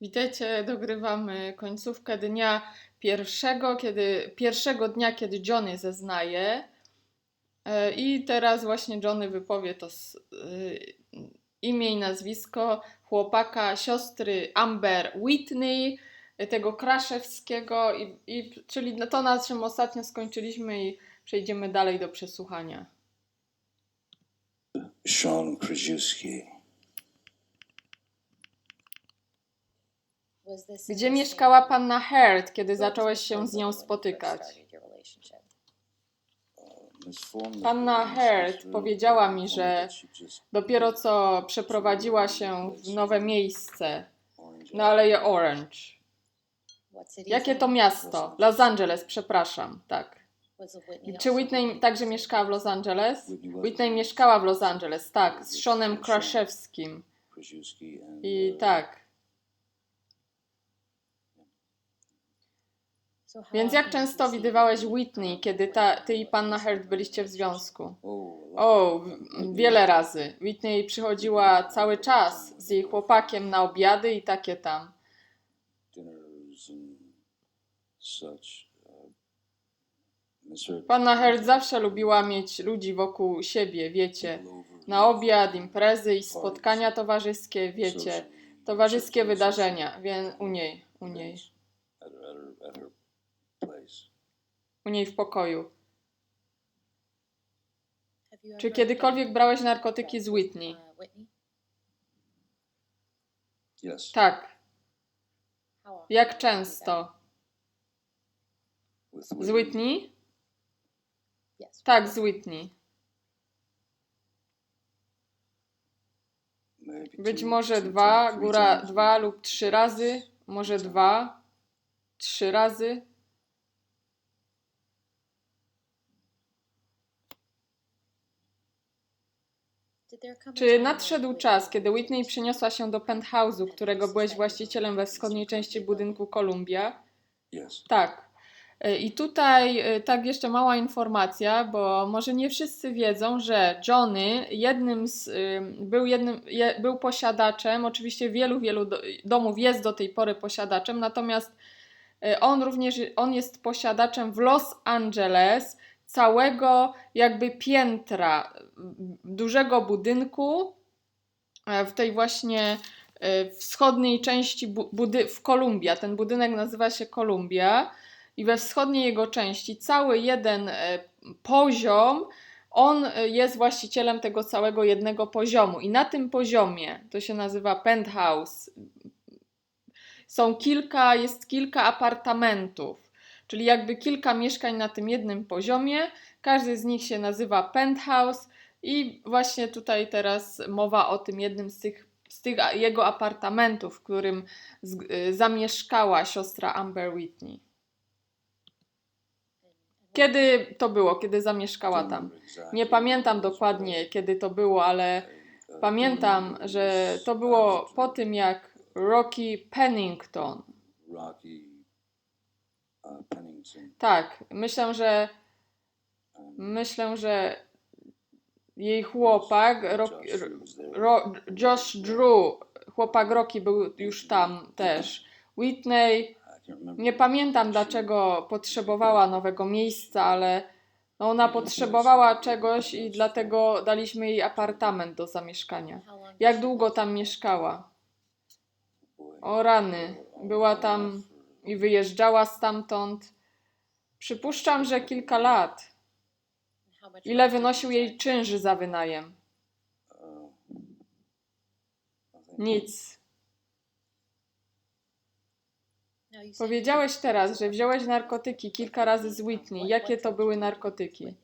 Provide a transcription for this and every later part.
Witajcie, dogrywamy końcówkę dnia pierwszego, kiedy, pierwszego dnia, kiedy Johnny zeznaje. E, I teraz właśnie Johnny wypowie to s- y, imię i nazwisko chłopaka, siostry Amber Whitney, y, tego Kraszewskiego, i, i, czyli na to, na czym ostatnio skończyliśmy i przejdziemy dalej do przesłuchania. Sean Krajewski. Gdzie mieszkała panna Heard, kiedy zacząłeś się z nią spotykać? Panna Heard powiedziała mi, że Dopiero co przeprowadziła się w nowe miejsce na Aleję Orange. Jakie to miasto? Los Angeles, przepraszam, tak. Czy Whitney także mieszkała w Los Angeles? Whitney mieszkała w Los Angeles, tak, z Seanem Kraszewskim. I tak. Więc jak często widywałeś Whitney, kiedy ta, ty i panna Heard byliście w związku? O, wiele razy. Whitney przychodziła cały czas z jej chłopakiem na obiady i takie tam. Panna Heard zawsze lubiła mieć ludzi wokół siebie, wiecie. Na obiad, imprezy i spotkania towarzyskie, wiecie. Towarzyskie wydarzenia, więc u niej, u niej, u niej w pokoju. Czy kiedykolwiek brałeś narkotyki z Whitney? Yes. Tak. Jak często? Z Whitney? Tak, z Whitney. Być może dwa, góra dwa lub trzy razy, może dwa, trzy razy. Czy nadszedł czas, kiedy Whitney przyniosła się do penthouse'u, którego byłeś właścicielem we wschodniej części budynku Columbia? Tak. Y, I tutaj y, tak jeszcze mała informacja, bo może nie wszyscy wiedzą, że Johnny jednym z, y, był, jednym, je, był posiadaczem, oczywiście wielu, wielu do, domów jest do tej pory posiadaczem, natomiast on również on jest posiadaczem w Los Angeles całego jakby piętra dużego budynku e, w tej właśnie e, wschodniej części bu- budy- w Kolumbia. Ten budynek nazywa się Kolumbia i we wschodniej jego części cały jeden e, poziom on jest właścicielem tego całego jednego poziomu i na tym poziomie, to się nazywa penthouse, są kilka, jest kilka apartamentów, czyli jakby kilka mieszkań na tym jednym poziomie. Każdy z nich się nazywa penthouse i właśnie tutaj teraz mowa o tym jednym z tych, z tych jego apartamentów, w którym z, y, zamieszkała siostra Amber Whitney. Kiedy to było, kiedy zamieszkała tam? Nie pamiętam dokładnie, kiedy to było, ale pamiętam, że to było po tym, jak Rocky Pennington Rocky. Tak, myślę, że myślę, że jej chłopak Ro, Ro, Josh Drew, chłopak Rocky był już tam też. Whitney, I can't remember. nie pamiętam dlaczego potrzebowała nowego miejsca, ale no ona potrzebowała czegoś i dlatego daliśmy jej apartament do zamieszkania. Jak długo tam mieszkała? O rany, była tam i wyjeżdżała stamtąd. Przypuszczam, że kilka lat. Ile wynosił jej czynsz za wynajem? Nic. Powiedziałeś teraz, że wziąłeś narkotyki kilka razy z Whitney. Jakie to były narkotyki?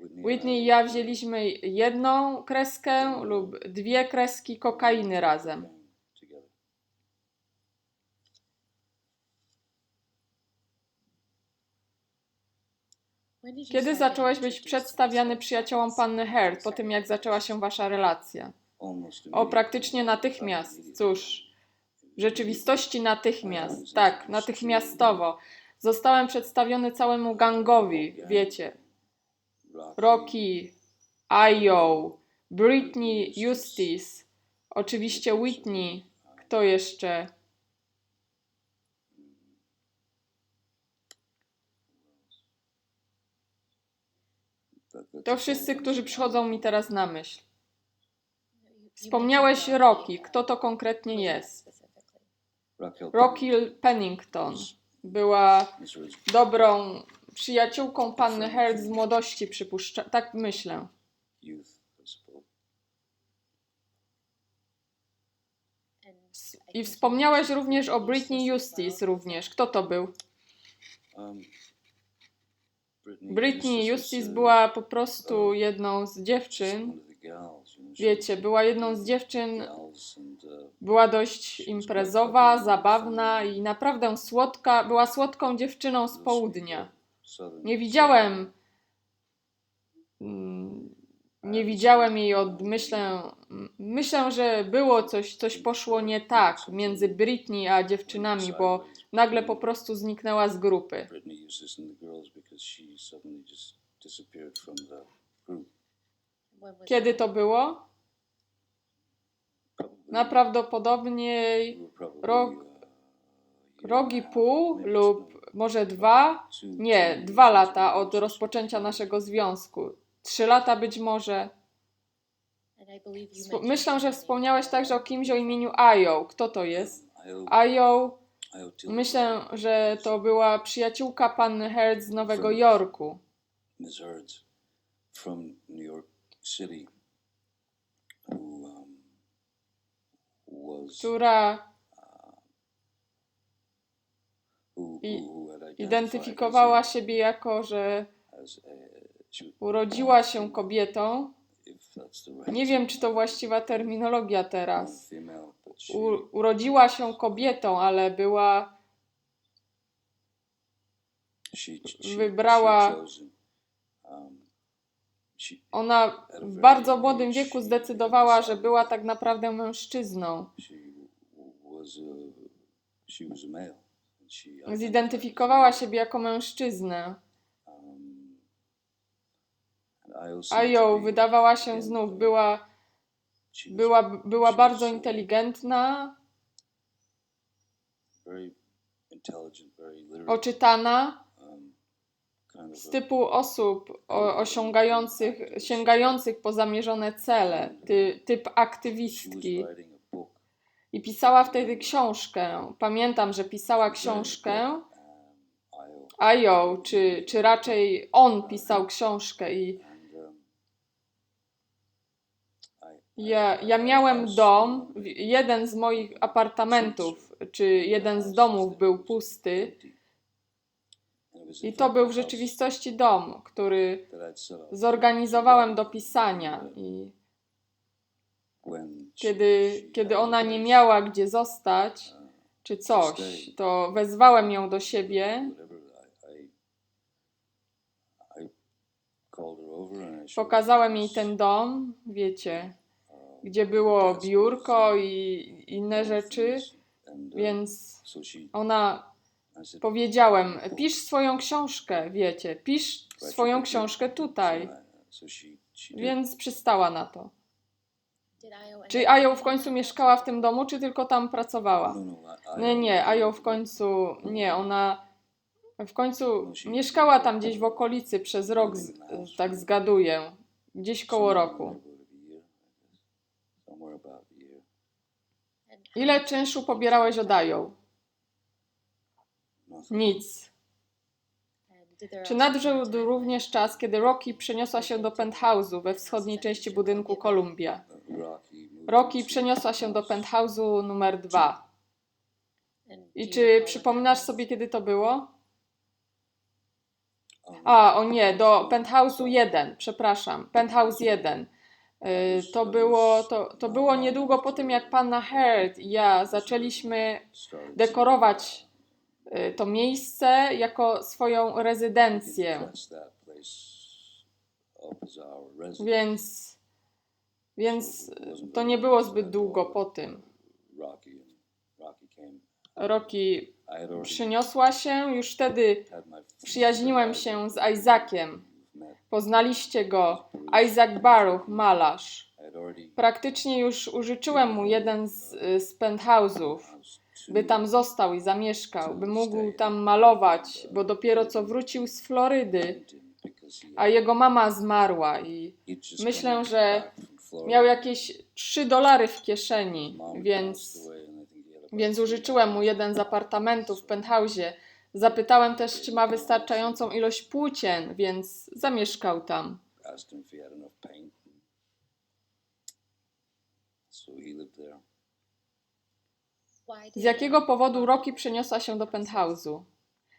Whitney i ja wzięliśmy jedną kreskę lub dwie kreski kokainy razem. Kiedy zacząłeś być przedstawiany przyjaciołom panny Heard po tym, jak zaczęła się wasza relacja? O, praktycznie natychmiast. Cóż, w rzeczywistości natychmiast. Tak, natychmiastowo. Zostałem przedstawiony całemu gangowi, wiecie. Rocky, Io, Britney Justice, oczywiście Whitney, kto jeszcze? To wszyscy, którzy przychodzą mi teraz na myśl. Wspomniałeś Rocky. Kto to konkretnie jest? Rocky Pennington była dobrą przyjaciółką panny Heard z młodości, przypuszczam. Tak myślę. I wspomniałeś również o Britney Justice również. Kto to był? Britney, Justice była po prostu jedną z dziewczyn. Wiecie, była jedną z dziewczyn, uh, była dość imprezowa, zabawna i naprawdę słodka. Była słodką dziewczyną z południa. Nie widziałem. mm, Nie widziałem jej od. Myślę, myślę, że było coś, coś poszło nie tak między Britney a dziewczynami, bo nagle po prostu zniknęła z grupy. She suddenly just disappeared from the group. Kiedy to było? Najprawdopodobniej rok- uh, rok i pół lub może dwa. Nie, dwa lata od rozpoczęcia naszego związku. Trzy lata być może. Spo- Myślę, że wspomniałeś także o kimś o imieniu Ayo. Kto to jest? Ayo, myślę, że to była przyjaciółka panny Heard z Nowego Jorku. Która identyfikowała siebie jako, że urodziła się kobietą. Nie wiem, czy to właściwa terminologia term, teraz. U, urodziła się kobietą, ale była wybrała- um, Ona w bardzo młodym wieku zdecydowała, że była tak naprawdę mężczyzną. identified Zidentyfikowała siebie jako mężczyznę. Um, A ją wydawała się znów, była, była, była bardzo inteligentna, oczytana, um, z typu osób osiągających, sięgających po zamierzone cele, ty, typ aktywistki. I pisała wtedy książkę. Pamiętam, że pisała książkę. um, Ajo, czy, czy raczej on pisał książkę i ja, ja miałem dom, jeden z moich apartamentów, czy jeden z domów był pusty. I to był w rzeczywistości dom, który zorganizowałem do pisania. I kiedy, kiedy ona nie miała gdzie zostać, czy coś, to wezwałem ją do siebie, pokazałem jej ten dom, wiecie, gdzie było biurko i inne rzeczy, więc ona powiedziałem, pisz swoją książkę, wiecie, pisz swoją książkę tutaj, więc przystała na to. Czy Ajo w końcu mieszkała w tym domu, czy tylko tam pracowała? Nie, nie, Ajo w końcu, nie, ona w końcu mieszkała tam gdzieś w okolicy przez rok, tak zgaduję, gdzieś koło roku. Ile czynszu pobierałeś od Ajo? Nothing. Nic. Czy nadszedł również czas, kiedy Rocky przeniosła się do penthouse'u we wschodniej części budynku Columbia? Rocky Rocky into- przeniosła się do penthouse'u numer dwa. I czy przypominasz sobie, kiedy to było? A, o nie, do penthouse'u 1, przepraszam, penthouse 1. Y, To było, to, to było niedługo po tym, jak panna Heard i ja zaczęliśmy dekorować y, to miejsce jako swoją rezydencję. Więc, więc to nie było zbyt długo po tym. Rocky przyniosła się, już wtedy przyjaźniłem się z Isaaciem. Poznaliście go, Isaac Baruch, malarz. Praktycznie już użyczyłem mu jeden z, z penthouse'ów, by tam został i zamieszkał, by mógł tam malować, bo dopiero co wrócił z Florydy a jego mama zmarła i myślę, że miał jakieś 3 dolary w kieszeni, więc, więc użyczyłem mu jeden z apartamentów w penthouse'ie. Zapytałem też, czy ma wystarczającą ilość płócien, więc zamieszkał tam. Z jakiego powodu Rocky przeniosła się do penthouse'u?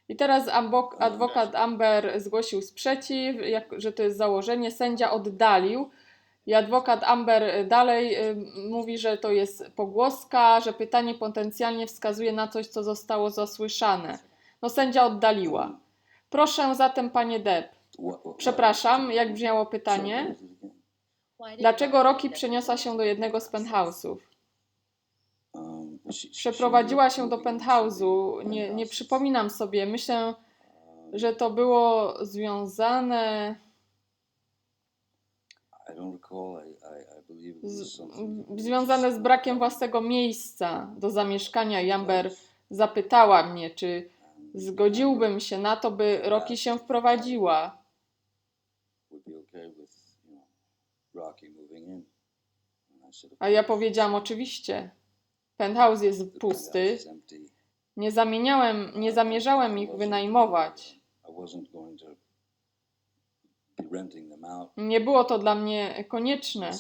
I teraz ambok- adwokat Amber zgłosił sprzeciw, jak, że to jest założenie. Sędzia oddalił. I adwokat Amber dalej y, mówi, że to jest pogłoska, że pytanie potencjalnie wskazuje na coś, co zostało zasłyszane. No sędzia oddaliła. Proszę zatem, panie what- Przepraszam, jak brzmiało pytanie? Dlaczego live przeniosła się do jednego z penthouse'ów? Przeprowadziła się do penthouse'u. Nie, nie przypominam sobie. Myślę, że to było związane z, związane z brakiem własnego miejsca do zamieszkania. I Amber zapytała mnie, czy zgodziłbym się na to, by Rocky się wprowadziła. A ja powiedziałam oczywiście. Penthouse jest pusty. Nie zamieniałem, nie zamierzałem ich wynajmować. Nie było to dla mnie konieczne.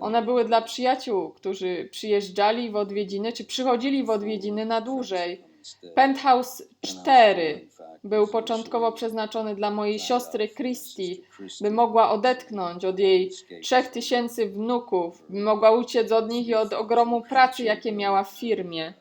One były dla przyjaciół, którzy przyjeżdżali w odwiedziny, czy przychodzili w odwiedziny na dłużej. Penthouse 4 był początkowo przeznaczony dla mojej siostry Christy, by mogła odetchnąć od jej trzech tysięcy wnuków, by mogła uciec od nich i od ogromu pracy, jakie miała w firmie.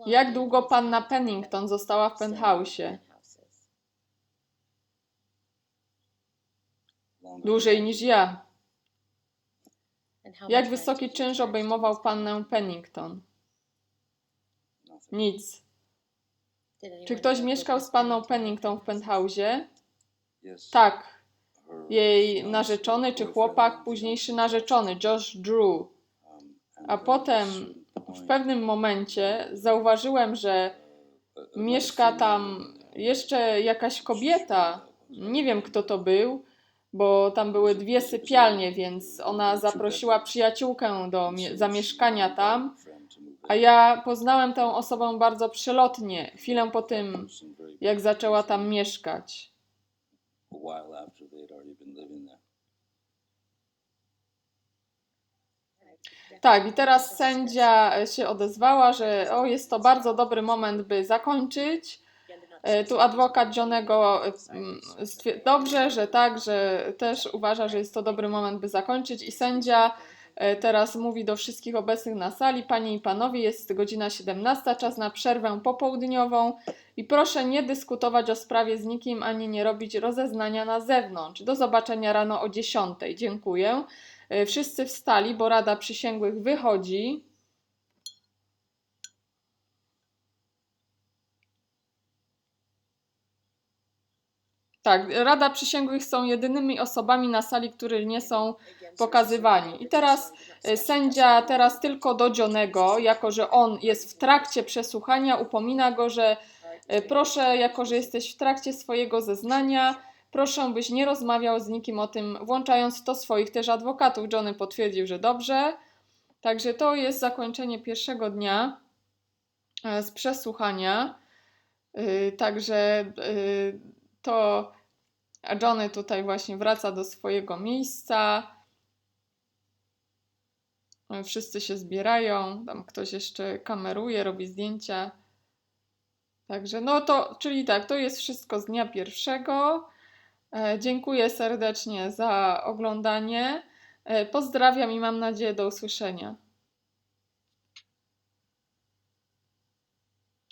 uh, Jak długo panna Pennington została w penthouse'ie? Dłużej niż ja. Jak wysoki czynsz obejmował pannę Pennington? Nic. Czy ktoś mieszkał z panną Pennington w penthouse'ie? Yes, Tak. Jej narzeczony czy chłopak, późniejszy narzeczony, Josh Drew. um, A potem w pewnym momencie zauważyłem, że uh, mieszka tam jeszcze jakaś kobieta. Nie wiem kto to był, bo tam były dwie sypialnie, więc ona zaprosiła przyjaciółkę do mie- zamieszkania tam. A ja poznałem tę osobę bardzo przelotnie, chwilę po tym, jak zaczęła tam mieszkać. Tak, i teraz sędzia się odezwała, że o, jest to bardzo dobry moment, by zakończyć. E, Tu adwokat Johnego dobrze, że tak, że też uważa, że jest to dobry moment, by zakończyć. I sędzia e, teraz mówi do wszystkich obecnych na sali: Panie i panowie, jest godzina 17, czas na przerwę popołudniową. I proszę nie dyskutować o sprawie z nikim ani nie robić rozeznania na zewnątrz. Do zobaczenia rano o 10. Dziękuję. E, Wszyscy wstali, bo Rada Przysięgłych wychodzi. Tak, Rada Przysięgłych są jedynymi osobami na sali, które nie są pokazywani. I teraz e, sędzia teraz tylko do Johnego, jako że on jest w trakcie przesłuchania, upomina go, że e, proszę, jako że jesteś w trakcie swojego zeznania, proszę byś nie rozmawiał z nikim o tym, włączając w to swoich też adwokatów. Johnny potwierdził, że dobrze. Także to jest zakończenie pierwszego dnia e, z przesłuchania. Także to Johnny tutaj właśnie wraca do swojego miejsca. Wszyscy się zbierają, tam ktoś jeszcze kameruje, robi zdjęcia. Także no to, czyli tak, to jest wszystko z dnia pierwszego. E, Dziękuję serdecznie za oglądanie. E, Pozdrawiam i mam nadzieję do usłyszenia.